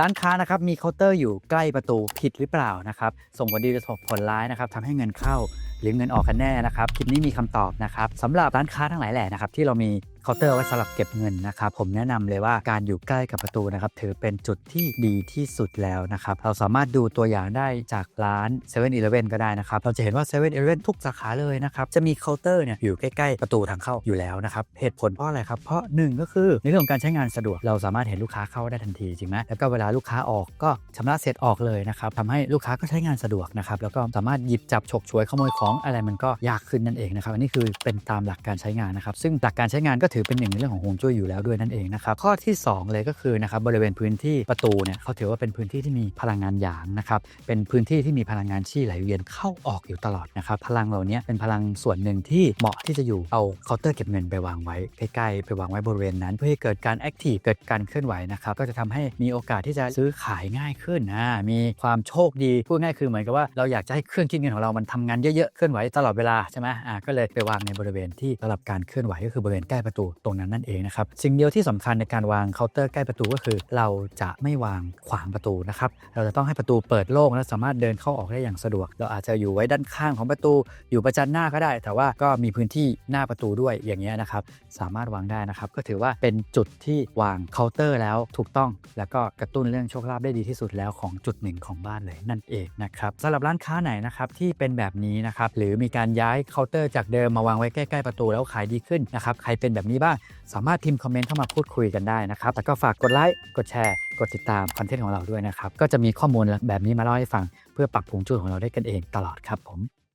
ร้านค้านะครับมีเคาน์เตอร์อยู่ใกล้ประตูผิดหรือเปล่านะครับส่งผลดีหรือส่งผลร้ายนะครับทำให้เงินเข้า หรือเงินออกกันแน่นะครับคลิปนี้มีคำตอบนะครับสำหรับร้านค้าทั้งหลายแหล่นะครับที่เรามีเคาน์เตอร์ไว้สำหรับเก็บเงินนะครับผมแนะนำเลยว่าการอยู่ใกล้กับประตูนะครับถือเป็นจุดที่ดีที่สุดแล้วนะครับเราสามารถดูตัวอย่างได้จากร้าน7 e เ e ่ e อก็ได้นะครับเราจะเห็นว่า7 e เ e ่ e อทุกสาขาเลยนะครับจะมีเคาน์เตอร์เนี่ยอยู่ใกล้ๆ ประตูทางเข้าอยู่แล้วนะครับเหตุผลเพราะอะไรครับเพราะหนึ่งก็คือในเรื่องของการใช้งานสะดวกเราสามารถเห็นลูกค้าเข้าได้ทันทีจริงไหมแล้วก็เวลาลูกค้าออกก็ชำระเสร็จออกเลยนะครับทำให้ลูกค้าก็ใช้งานสะดวกนะครับแล้วก็สามารถหยิบจับฉกฉวยขโมยของอะไรมันก็ยากขึ้นนั่นเองนะครับอันนี้คือเป็นตามหลักการใช้งานนะครับ ซึ่งหลักการใช้งานก็ถือเป็นหนึ่งในเรื่องของฮวงจุ้ยอยู่แล้วด้วยนั่นเองนะครับข้อที่ 2 เลยก็คือนะครับบริเวณพื้นที่ประตูเนี่ยเขาถือว่าเป็นพื้นที่ที่มีพลังงานหยางนะครับเป็นพื้นที่ที่มีพลังงานที่ไหลเวียนเข้าออกอยู่ตลอดนะครับพลังเหล่านี้เป็นพลังส่วนหนึ่งที่เหมาะที่จะอยู่เอาเคาน์เตอร์เก็บเงินไปวางไว้ใกล้ๆไปวางไว้บริเวณนั้น เพื่อให้เกิดการแอคทีฟเกิดการเคลื่อนไหวนะครับก็จะทำให้มีโอกาสที่จะซื้อขายง่ายขึ้นอ่ามีความโชคดีพูดง่ายคือเหมือนกับว่าเราอยากจะให้เครื่องคิดเงินของเรามันทำงานเยอะๆลื่อนไหวตลอดเวลาใช่ไหมอ่าก็เลยไปวางในบริเวณที่สำหรับการเคลื่อนไหวก็คือบริเวณใกล้ประตูตรงนั้นนั่นเองนะครับสิ่งเดียวที่สำคัญในการวางเคาน์เตอร์ใกล้ประตูก็คือ เราจะไม่วางขวางประตูนะครับเราจะต้องให้ประตูเปิดโล่งและสามารถเดินเข้าออกได้อย่างสะดวก เราอาจจะอยู่ไว้ด้านข้างของประตู อยู่ประจันหน้าก็ได้ แต่ว่าก็มีพื้นที่หน้าประตูด้วยอย่างเงี้ยนะครับสามารถวางได้นะครับก็ถือว่าเป็นจุดที่วางเคาน์เตอร์แล้วถูกต้อง แล้วก็กระตุ้นเรื่องโชคลาภได้ดีที่สุดแล้วของจุดหนึ่งของบ้านเลยนั่นเองนะครับสำหรับร้านค้าไหนนะครับที่เป็นแบบนี้นะครับหรือมีการย้ายเคาน์เตอร์จากเดิมมาวางไว้ใกล้ ๆ ประตูแล้วขายดีขึ้นนะครับใครเป็นแบบนี้บ้างสามารถพิมพ์คอมเมนต์เข้ามาพูดคุยกันได้นะครับแล้วก็ฝากกดไลค์กดแชร์ กดติดตามคอนเทนต์ของเราด้วยนะครับก็จะมีข้อมูลแบบนี้มาเล่าให้ฟัง เพื่อปรับปรุงจุดของเราได้กันเองตลอดครับผม